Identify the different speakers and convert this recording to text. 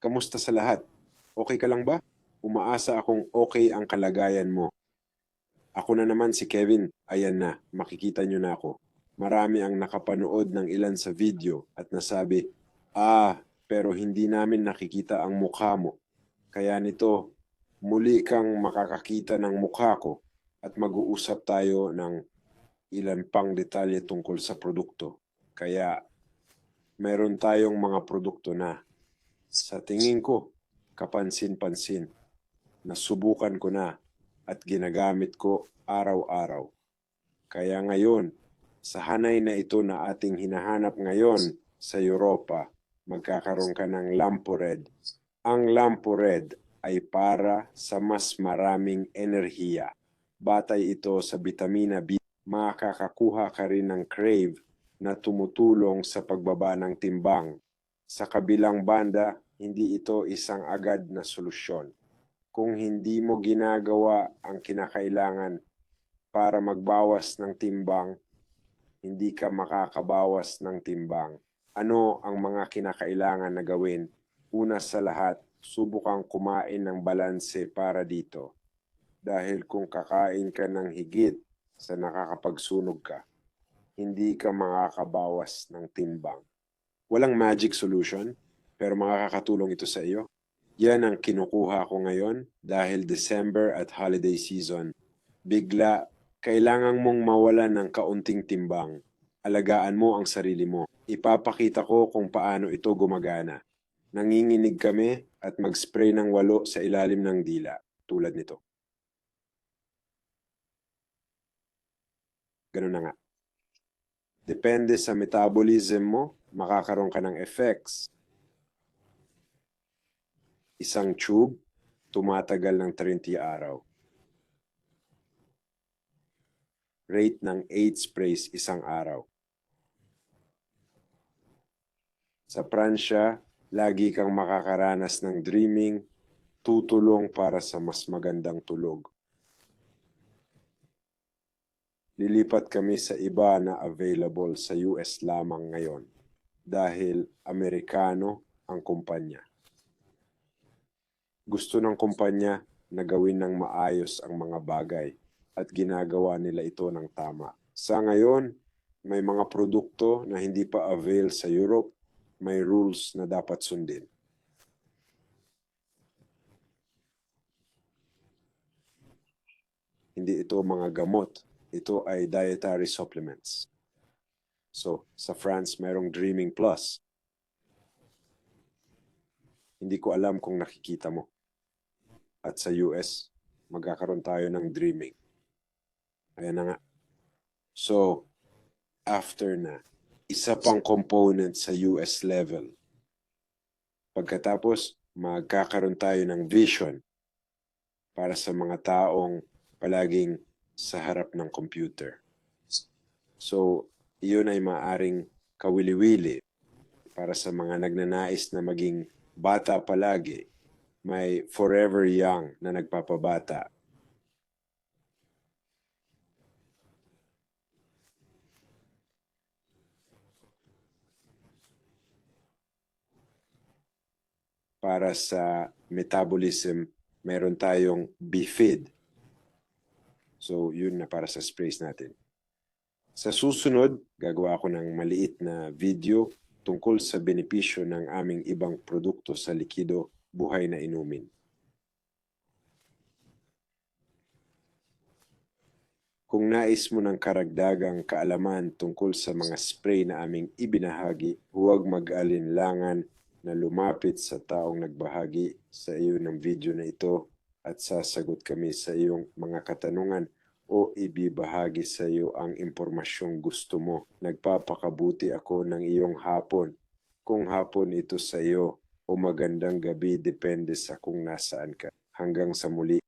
Speaker 1: Kamusta sa lahat? Okay ka lang ba? Umaasa akong okay ang kalagayan mo. Ako na naman si Kevin. Ayan na, makikita nyo na ako. Marami ang nakapanood ng ilan sa video at nasabi, Ah, pero hindi namin nakikita ang mukha mo. Kaya nito, muli kang makakakita ng mukha ko at mag-uusap tayo ng ilan pang detalye tungkol sa produkto. Kaya meron tayong mga produkto na sa tingin ko kapansin-pansin. Nasubukan ko na at ginagamit ko araw-araw. Kaya ngayon, sa hanay na ito na ating hinahanap ngayon sa Europa, magkakaroon ka ng Lampored. Ang Lampored ay para sa mas maraming enerhiya. Batay ito sa vitamina B. Makakakuha ka rin ng Crave na tumutulong sa pagbaba ng timbang. Sa kabilang banda, hindi ito isang agad na solusyon. Kung hindi mo ginagawa ang kinakailangan para magbawas ng timbang, hindi ka makakabawas ng timbang. Ano ang mga kinakailangan na gawin? Una sa lahat, subukang kumain ng balanse para dito. Dahil kung kakain ka ng higit sa nakakapagsunog ka, hindi ka makakabawas ng timbang. Walang magic solution, pero makakatulong ito sa iyo. Yan ang kinukuha ko ngayon dahil December at holiday season. Bigla, kailangan mong mawalan ng kaunting timbang. Alagaan mo ang sarili mo. Ipapakita ko kung paano ito gumagana. Nanginginig kami at mag-spray ng walo sa ilalim ng dila, tulad nito. Ganun na nga. Depende sa metabolism mo, makakaroon ka ng effects. Isang tube, tumatagal ng 30 araw. Rate ng 8 sprays isang araw. Sa Pransya, lagi kang makakaranas ng dreaming, tutulong para sa mas magandang tulog. Lilipat kami sa iba na available sa US lamang ngayon dahil Amerikano ang kumpanya. Gusto ng kumpanya na gawin ng maayos ang mga bagay at ginagawa nila ito ng tama. Sa ngayon, may mga produkto na hindi pa avail sa Europe, may rules na dapat sundin. Hindi ito mga gamot, ito ay dietary supplements. So, sa France, mayroong Dreaming Plus. Hindi ko alam kung nakikita mo. At sa US, magkakaroon tayo ng Dreaming. Ayan na nga. So, after na, isa pang component sa US level. Pagkatapos, magkakaroon tayo ng vision para sa mga taong palaging sa harap ng computer. So, iyon ay maaring kawili-wili para sa mga nagnanais na maging bata palagi. May forever young na nagpapabata. Para sa metabolism, meron tayong BFID. So, yun na para sa sprays natin. Sa susunod, gagawa ako ng maliit na video tungkol sa benepisyo ng aming ibang produkto sa likido buhay na inumin. Kung nais mo ng karagdagang kaalaman tungkol sa mga spray na aming ibinahagi, huwag mag-alinlangan na lumapit sa taong nagbahagi sa iyo ng video na ito at sasagot kami sa iyong mga katanungan o ibibahagi sa iyo ang impormasyong gusto mo. Nagpapakabuti ako ng iyong hapon. Kung hapon ito sa iyo o magandang gabi depende sa kung nasaan ka. Hanggang sa muli.